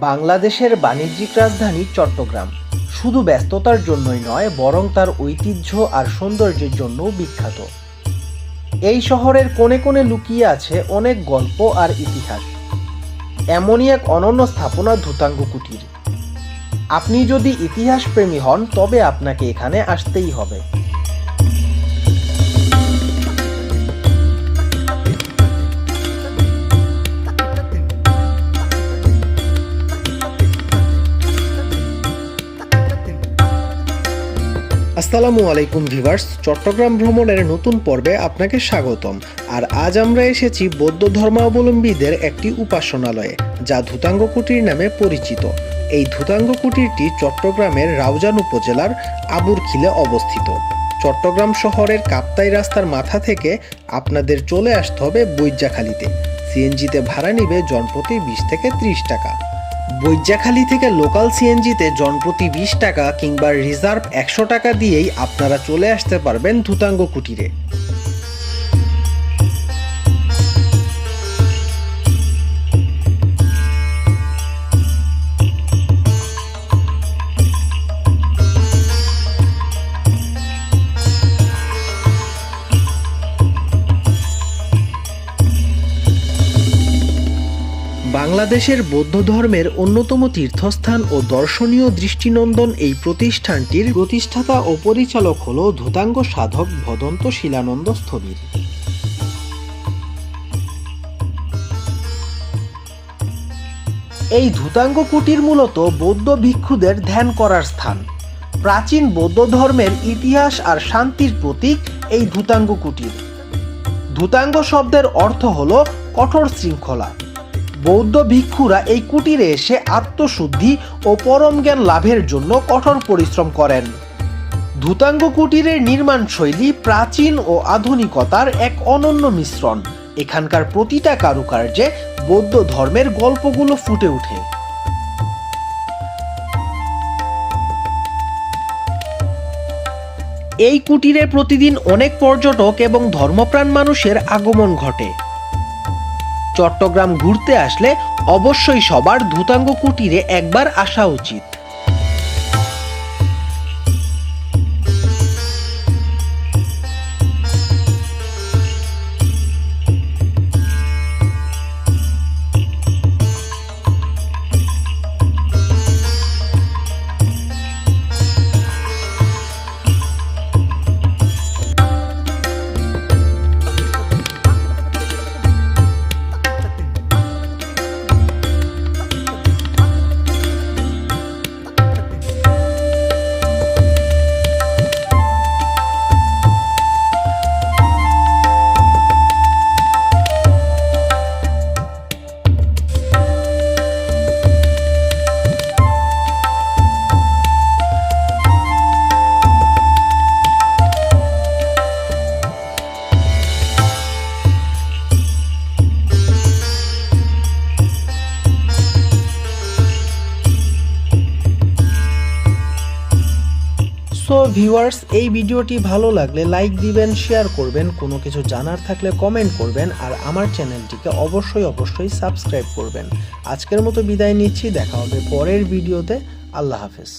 বাংলাদেশের বাণিজ্যিক রাজধানী চট্টগ্রাম। শুধু ব্যস্ততার জন্যই নয়, বরং তার ঐতিহ্য আর সৌন্দর্যের জন্যও বিখ্যাত। এই শহরের কোণে কোণে লুকিয়ে আছে অনেক গল্প আর ইতিহাস। এমনই এক অনন্য স্থাপনা ধূতাঙ্গ কুটির। আপনি যদি ইতিহাস প্রেমী হন, তবে আপনাকে এখানে আসতেই হবে। আসসালামু আলাইকুম ভিভার্স চট্টগ্রাম ভ্রমণের নতুন পর্বে আপনাকে স্বাগতম। আর আজ আমরা এসেছি বৌদ্ধ ধর্মাবলম্বীদের একটি উপাসনালয়ে, যা ধুতাঙ্গ কুটির নামে পরিচিত। এই ধুতাঙ্গ কুটিরটি চট্টগ্রামের রাউজান উপজেলার আবুরখিলে অবস্থিত। চট্টগ্রাম শহরের কাপ্তাই রাস্তার মাথা থেকে আপনাদের চলে আসতে হবে বৈজাখালীতে সিএনজিতে ভাড়া নিবে জনপ্রতি বিশ থেকে ত্রিশ টাকা। বৈজাখালী থেকে লোকাল সিএনজিতে জনপ্রতি বিশ টাকা কিংবা রিজার্ভ একশো টাকা দিয়েই আপনারা চলে আসতে পারবেন ধুতাঙ্গ কুটিরে। বাংলাদেশের বৌদ্ধ ধর্মের অন্যতম তীর্থস্থান ও দর্শনীয় দৃষ্টিনন্দন এই প্রতিষ্ঠানটির প্রতিষ্ঠাতা ও পরিচালক হল ধুতাঙ্গ সাধক ভদন্ত শিলানন্দ স্থবির। এই ধুতাঙ্গ কুটির মূলত বৌদ্ধ ভিক্ষুদের ধ্যান করার স্থান। প্রাচীন বৌদ্ধ ধর্মের ইতিহাস আর শান্তির প্রতীক এই ধুতাঙ্গ কুটির। ধুতাঙ্গ শব্দের অর্থ হল কঠোর শৃঙ্খলা। বৌদ্ধ ভিক্ষুরা এই কুটিরে এসে আত্মশুদ্ধি ও পরম জ্ঞান লাভের জন্য কঠোর পরিশ্রম করেন। ধুতাঙ্গ কুটিরের নির্মাণ শৈলী প্রাচীন ও আধুনিকতার এক অনন্য মিশ্রণ। এখানকার প্রতিটা কারুকার্যে বৌদ্ধ ধর্মের গল্পগুলো ফুটে ওঠে। এই কুটিরে প্রতিদিন অনেক পর্যটক এবং ধর্মপ্রাণ মানুষের আগমন ঘটে। চট্টগ্রাম ঘুরতে আসলে অবশ্যই সবার ধুতাঙ্গ কুটিরে একবার আসা উচিত। সো ভিউয়ার্স এই ভিডিওটি ভালো লাগলে লাইক দিবেন শেয়ার করবেন, কোনো কিছু জানার থাকলে কমেন্ট করবেন, আর আমার চ্যানেলটিকে অবশ্যই অবশ্যই সাবস্ক্রাইব করবেন। আজকের মতো বিদায় নিচ্ছি, দেখা হবে পরের ভিডিওতে। আল্লাহ হাফেজ।